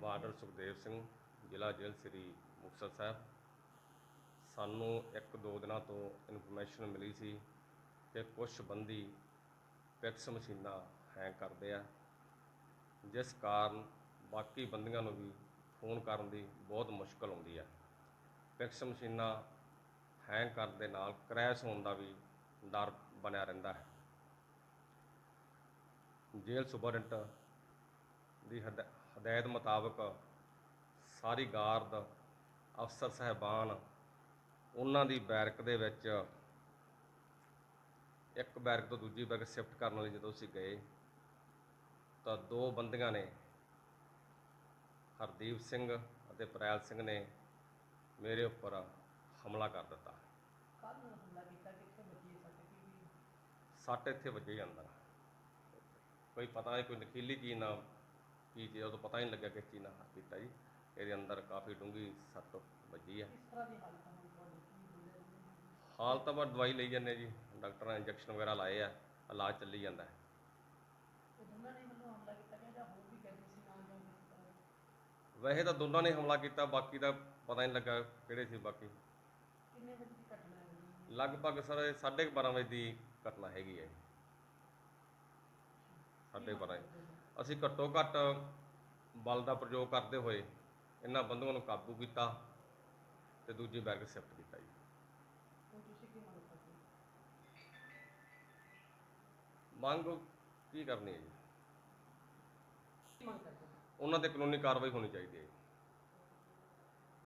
Warder Sukhdev Singh, ਜ਼ਿਲ੍ਹਾ ਜੇਲ੍ਹ ਸ੍ਰੀ ਮੁਕਤਸਰ ਸਾਹਿਬ। ਸਾਨੂੰ ਇੱਕ ਦੋ ਦਿਨਾਂ ਤੋਂ ਇਨਫੋਰਮੇਸ਼ਨ ਮਿਲੀ ਸੀ ਕਿ ਕੁਝ ਬੰਦੀ ਪੈਕਸ ਮਸ਼ੀਨਾਂ ਹੈਂਗ ਕਰਦੇ ਆ, ਜਿਸ ਕਾਰਨ ਬਾਕੀ ਬੰਦੀਆਂ ਨੂੰ ਵੀ ਫੋਨ ਕਰਨ ਦੀ ਬਹੁਤ ਮੁਸ਼ਕਲ ਆਉਂਦੀ ਹੈ ਪੈਕਸ ਮਸ਼ੀਨਾਂ ਹੈਂਗ ਕਰਨ ਦੇ ਨਾਲ ਕ੍ਰੈਸ਼ ਹੋਣ ਦਾ ਵੀ ਡਰ ਬਣਿਆ ਰਹਿੰਦਾ ਹੈ। ਜੇਲ੍ਹ ਸੁਪਰਡੈਂਟ ਦੀ ਹਦ- ਹਦਾਇਤ ਮੁਤਾਬਕ ਸਾਰੀ ਗਾਰਡ ਅਫਸਰ ਸਹਿਬਾਨ ਉਹਨਾਂ ਦੀ ਬੈਰਕ ਦੇ ਵਿੱਚ ਇੱਕ ਬੈਰਕ ਤੋਂ ਦੂਜੀ ਬੈਰਕ ਸ਼ਿਫਟ ਕਰਨ ਲਈ ਜਦੋਂ ਅਸੀਂ ਗਏ ਤਾਂ ਦੋ ਬੰਦੀਆਂ ਨੇ ਹਰਦੀਪ ਸਿੰਘ ਅਤੇ ਪ੍ਰੈਲ ਸਿੰਘ ਨੇ ਮੇਰੇ ਉੱਪਰ ਹਮਲਾ ਕਰ ਦਿੱਤਾ। ਕਾਹਨੂੰ ਹਮਲਾ ਕੀਤਾ ਕਿੱਥੇ ਵੱਜੀ ਹੈ ਸੱਟ ਕੀ ਵੀ ਸੱਟ ਇੱਥੇ ਵੱਜੇ ਅੰਦਰ। ਕੋਈ ਪਤਾ ਨਹੀਂ ਕੋਈ ਨਕੀਲੀ ਚੀਜ਼ ਨਾਲ ਕੀ ਚੀਜ਼ ਉਹ ਤਾਂ ਪਤਾ ਹੀ ਨਹੀਂ ਲੱਗਿਆ ਕਿ ਚੀਜ਼ ਨਾਲ ਕੀਤਾ ਜੀ। ਇਹਦੇ ਅੰਦਰ ਕਾਫੀ ਡੂੰਘੀ ਸੱਟ ਵੱਜੀ ਹੈ ਹਾਲ ਤਾਂ ਬਸ ਦਵਾਈ ਲਈ ਜਾਂਦੇ ਜੀ। ਡਾਕਟਰਾਂ ਨੇ ਇੰਜੈਕਸ਼ਨ ਵਗੈਰਾ ਲਾਏ ਆ, ਇਲਾਜ ਚੱਲੀ ਜਾਂਦਾ ਹੈ। ਵੈਸੇ ਤਾਂ ਦੋਨਾਂ ਨੇ ਹਮਲਾ ਕੀਤਾ, ਬਾਕੀ ਦਾ ਪਤਾ ਨਹੀਂ ਲੱਗਾ ਕਿਹੜੇ ਸੀ ਬਾਕੀ। ਕਿੰਨੇ ਵਜੇ ਦੀ ਘਟਨਾ ਹੈ ਲਗਭਗ ਸਰ 12:30 ਵਜੇ ਦੀ ਘਟਨਾ ਹੈਗੀ ਹੈ ਸਾਢੇ ਬਾਰਾਂ ਅਸੀਂ ਘੱਟੋ ਘੱਟ ਬਲ ਦਾ ਪ੍ਰਯੋਗ ਕਰਦੇ ਹੋਏ ਇਹਨਾਂ ਬੰਦੂਆਂ ਨੂੰ ਕਾਬੂ ਕੀਤਾ ਤੇ ਦੂਜੀ ਬੈਰਕ ਸ਼ਿਫਟ ਕੀਤਾ ਜੀ। ਮੰਗ ਕੀ ਕਰਨੀ ਹੈ ਜੀ? ਉਹਨਾਂ ਤੇ ਕਾਨੂੰਨੀ ਕਾਰਵਾਈ ਹੋਣੀ ਚਾਹੀਦੀ ਹੈ ਜੀ।